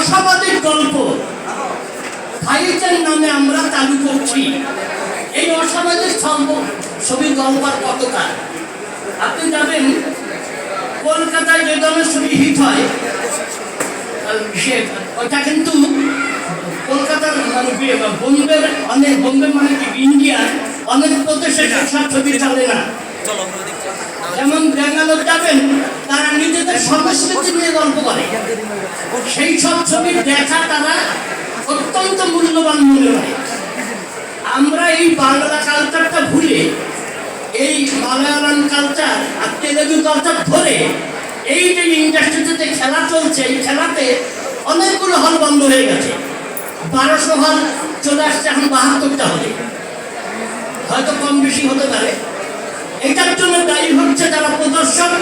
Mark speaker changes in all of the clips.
Speaker 1: অসামাজিক গল্প। নামে আমরা চালু করছি। এই অসামাজিক সম্ভ ছবি গল্পার কতটা আপনি যাবেন, কলকাতায় যে ধরনের ছবি হিট হয় ওটা কিন্তু কলকাতার মানে বি- বোম্বের অনেক বোম্বে মানে কি, ইন্ডিয়ার অনেক প্রদেশে ছবি চলে না যেমন ব্যাঙ্গালোর যাবেন তারা নিজেদের সংস্কৃতি নিয়ে গল্প করে সেই সব ছবি দেখা তারা অত্যন্ত মূল্যবান করে আমরা এই বাংলা কালচারটা ভুলে, এই মালায়ালাম কালচার আর তেলেগু কালচার ধরে এই যে ইন্ডাস্ট্রিতে খেলা চলছে, এই খেলাতে অনেকগুলো হল বন্ধ হয়ে গেছে। বারোশো হল চলে আসছে এখন বাহাত্তরটা হলে হয়তো কম বেশি হতে পারে। এটার জন্য দায়ী হচ্ছে যারা প্রদর্শক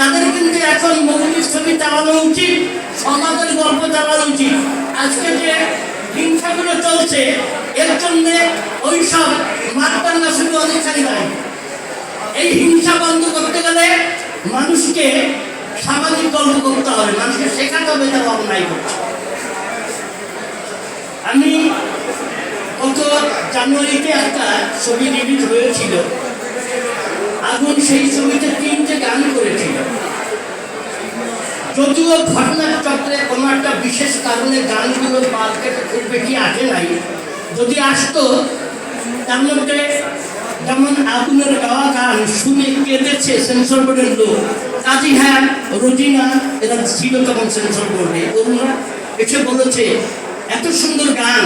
Speaker 1: তাদের কিন্তু এখন মৌলিক ছবি চালানো উচিত, সমাজের গল্প চালানো উচিত। আজকে যে হিংসাগুলো চলছে, এর জন্য ওই সব মাতবান্না ছবি অনেকখানি দায়ী এই হিংসা বন্ধ করতে গেলে মানুষকে সামাজিক গল্প করতে হবে, মানুষকে শেখাতে হবে তারা অন্যায় করছে আমি গত জানুয়ারিতে একটা ছবি রিলিজ হয়েছিল। আগুন সেই ছবিতে তিনটে গান করেছিল। যদিও ঘটনার চক্রে কোনো একটা বিশেষ কারণে গানগুলো মার্কেটে খুব বেশি আসে নাই। যদি আসতো, তার মধ্যে যেমন আগুনের গাওয়া গান শুনে কেঁদেছে সেন্সর বোর্ডের লোক, কাজী হ্যাঁ রোজিনা, এরা ছিল তখন সেন্সর বোর্ডে। অরুণা এসে বলেছে, এত সুন্দর গান,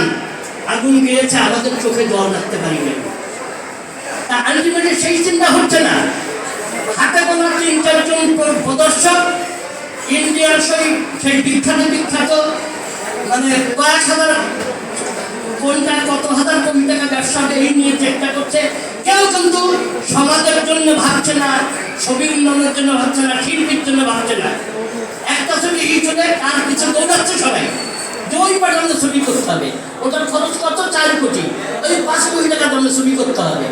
Speaker 1: আগুন গেয়েছে, আমাদের চোখে জল রাখতে পারি না তা আলটিমেটলি সেই চিন্তা হচ্ছে না। হাতে গোনা তিন চারজন প্র- প্রদর্শক, ইন্ডিয়ার সেই সেই বিখ্যাত বিখ্যাত মানে কয়েক হাজার কোনটা, কত হাজার কোটি টাকা ব্যবসা এই নিয়ে চেষ্টা করছে। কেউ কিন্তু সমাজের জন্য ভাবছে না, ছবি উন্নয়নের জন্য ভাবছে না, শিল্পীর জন্য ভাবছে না। একটা ছবি হিচলে তার পিছনে দৌড়াচ্ছে সবাই। ওই পাঠানো ছবি করতে হবে। ওটার খরচ কত? চার কোটি। ওই পাঁচ কোটি টাকা দামে ছবি করতে হবে।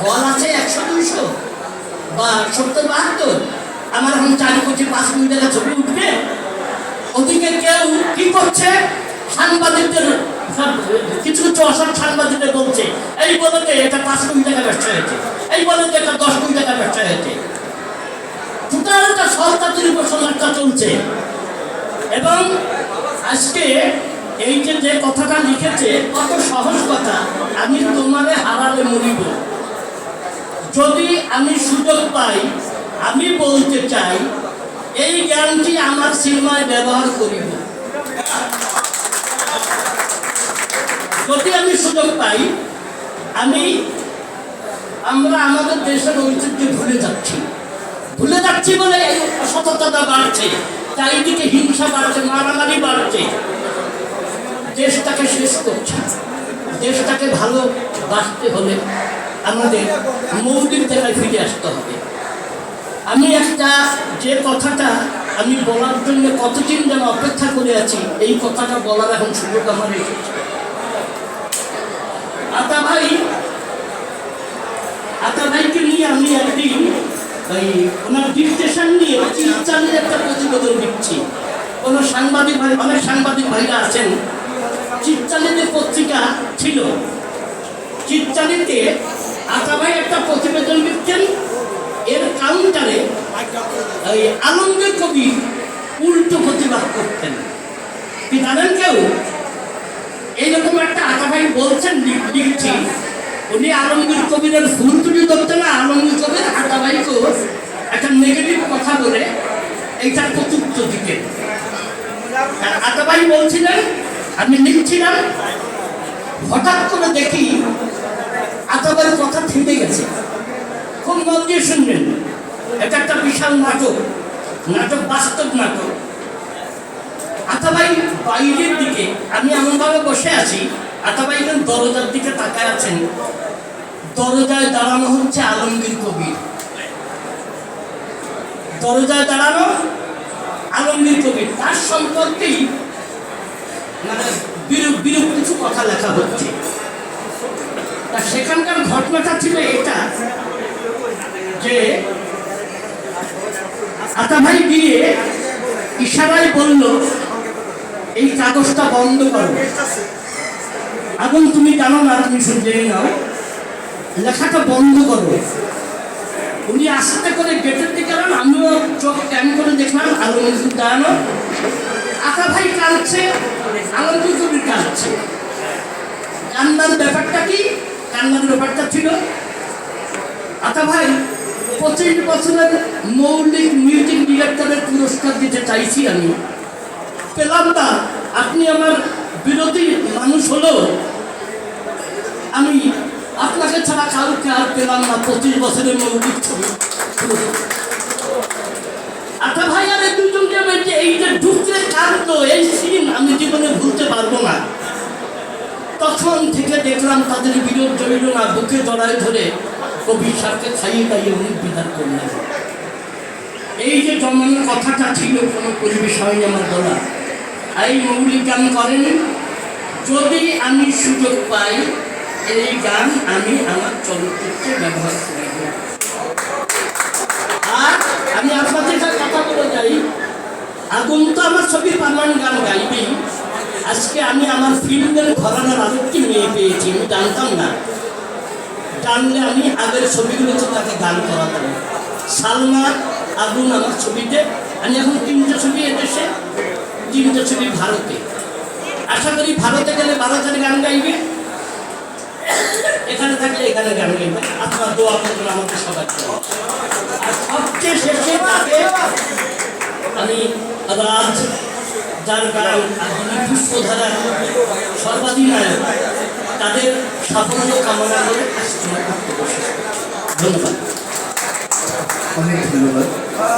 Speaker 1: হল আছে একশো, দুইশো। সত্তর বাহাত্তর। আমার এখন চার কোটি পাঁচ টাকা ছবি উঠবে। ওদিকে কেউ কি করছে? সাংবাদিকদের সব- কিছু কিছু অসৎ সাংবাদিকদের বলছে। এই বলতে এটা পাঁচ কোটি টাকা ব্যবসা হয়েছে। এই বলতে এটা দশ কোটি টাকা ব্যবসা হয়েছে। টোটাল একটা সরকারের উপর সমাজটা চলছে। এবং আজকে এই যে যে কথাটা লিখেছে, কত সহজ কথা। আমি তোমারে হারালে মরিব। যদি আমি সুযোগ পাই, আমি বলতে চাই, এই জ্ঞানটি আমার সিনেমায় ব্যবহার করিব। যদি আমি সুযোগ পাই, আমি আমরা আমাদের দেশের ঐতিহ্য ভুলে যাচ্ছি। ভুলে যাচ্ছি বলে এই অসততা বাড়ছে, চারিদিকে হিংসা বাড়ছে, মারামারি বাড়ছে, দেশটাকে শেষ করছে। দেশটাকে ভালো বাঁচতে হলে আমাদের মৌলিক জায়গায় ফিরে আসতে হবে। আমি একটা যে কথাটা আমি বলার জন্য কতদিন যেন অপেক্ষা করে আছি, এই কথাটা বলার এখন সুযোগ আমার এসেছে আতা ভাই, আতা ভাইকে নিয়ে আমি একদিন ওই ওনার ডিকটেশন নিয়ে চিরচালের একটা প্রতিবেদন দিচ্ছি। কোনো সাংবাদিক ভাই অনেক সাংবাদিক ভাইরা আছেন চিরচালিতে পত্রিকা ছিল। চিরচালিতে আতা ভাই একটা প্রতিবেদন লিখছেন এর কাউন্টারে আনন্দের কবি উল্টো প্রতিবাদ করতেন। কি জানেন কেউ? এইরকম একটা আতা ভাই বলছেন লিখ- লিখছি। উনি আলমগীর কবিরের ফুল তুলি ধরতেন না আলমগীর কবির আতা ভাইকেও একটা নেগেটিভ কথা বলে এইটার প্রত্যুত্তর দিতেন। আর ভাই বলছিলেন আমি লিখছিলাম হঠাৎ করে দেখি আতাবার কথা থেমে গেছে। খুব মন দিয়ে শুনবেন, এটা একটা বিশাল নাটক নাটক, বাস্তব নাটক। আতাবাই বাইরের দিকে, আমি এমনভাবে বসে আছি আতাবাই এখন দরজার দিকে তাকায় আছেন। দরজায় দাঁড়ানো হচ্ছে আলমগীর কবির। দরজায় দাঁড়ানো আলমগীর কবির। তার সম্পর্কেই মানে বিরূপ বিরূপ কিছু কথা লেখা হচ্ছে তা সেখানকার ঘটনাটা ছিল এটা, যে আতা ভাই গিয়ে ইশারায় বলল, এই কাগজটা বন্ধ করো। এখন তুমি জানো না, তুমি শুনতে নাও। লেখাটা বন্ধ করো। উনি আস্তে করে গেটের দিকে গেলেন, আমিও চোখ ক্যান করে দেখলাম আলো মজুর দাঁড়ানো আকা ভাই কাঁদছে আনন্দ কবি কাঁদছে কান্নার ব্যাপারটা কি? কান্নার ব্যাপারটা ছিল। আতা ভাই, পঁচিশ বছরের মৌলিক মিউজিক ডিরেক্টরের পুরস্কার দিতে চাইছি আমি। পেলাম না। আপনি আমার বিরোধী মানুষ হলো। আমি আপনাকে ছাড়া কাউকে আর পেলাম না পঁচিশ বছরের মৌলিক ছবি। আচ্ছা ভাই, আর দুজনকে এই যে ঢুকলে কাঁদত এই সিন আমি জীবনে ভুলতে পারব না। তখন থেকে দেখলাম তাদের বিরোধ জমিল না, বুকে জড়ায় ধরে কবি সারকে খাইয়ে দাইয়ে উনি বিধান করলেন। এই যে জমানোর কথাটা ছিল, কোনো পরিবেশ হয়নি আমার বলা। এই মৌলিক গান করেন, যদি আমি সুযোগ পাই, এই গান আমি আমার চলচ্চিত্রে ব্যবহার করব। আর আমি আপনাদের কথা বলে যাই। আগুন তো আমার ছবি পারমান গান গাইবেই। আজকে আমি আমার ফিল্মের ঘরানার আরেকটি মেয়ে পেয়েছি, আমি জানতাম না। জানলে আমি আগের ছবিগুলোতে তাকে গান করাতাম। সালমা আগুন আমার ছবিতে, আমি এখন তিনটে ছবি এদেশে তিনটে ছবি ভারতে। আশা করি ভারতে গেলে ভারতের গান গাইবে। এখানে থাকলে এখানে গান গাইবে। আপনার দোয়া করবেন আমাদের সবার আর সবচেয়ে শেষে তাকে আমি রাজ যার গান আধুনিক পুষ্পধারা সর্বাধিনায়ক তাদের সাফল্য কামনা করে। ধন্যবাদ
Speaker 2: অনেক ধন্যবাদ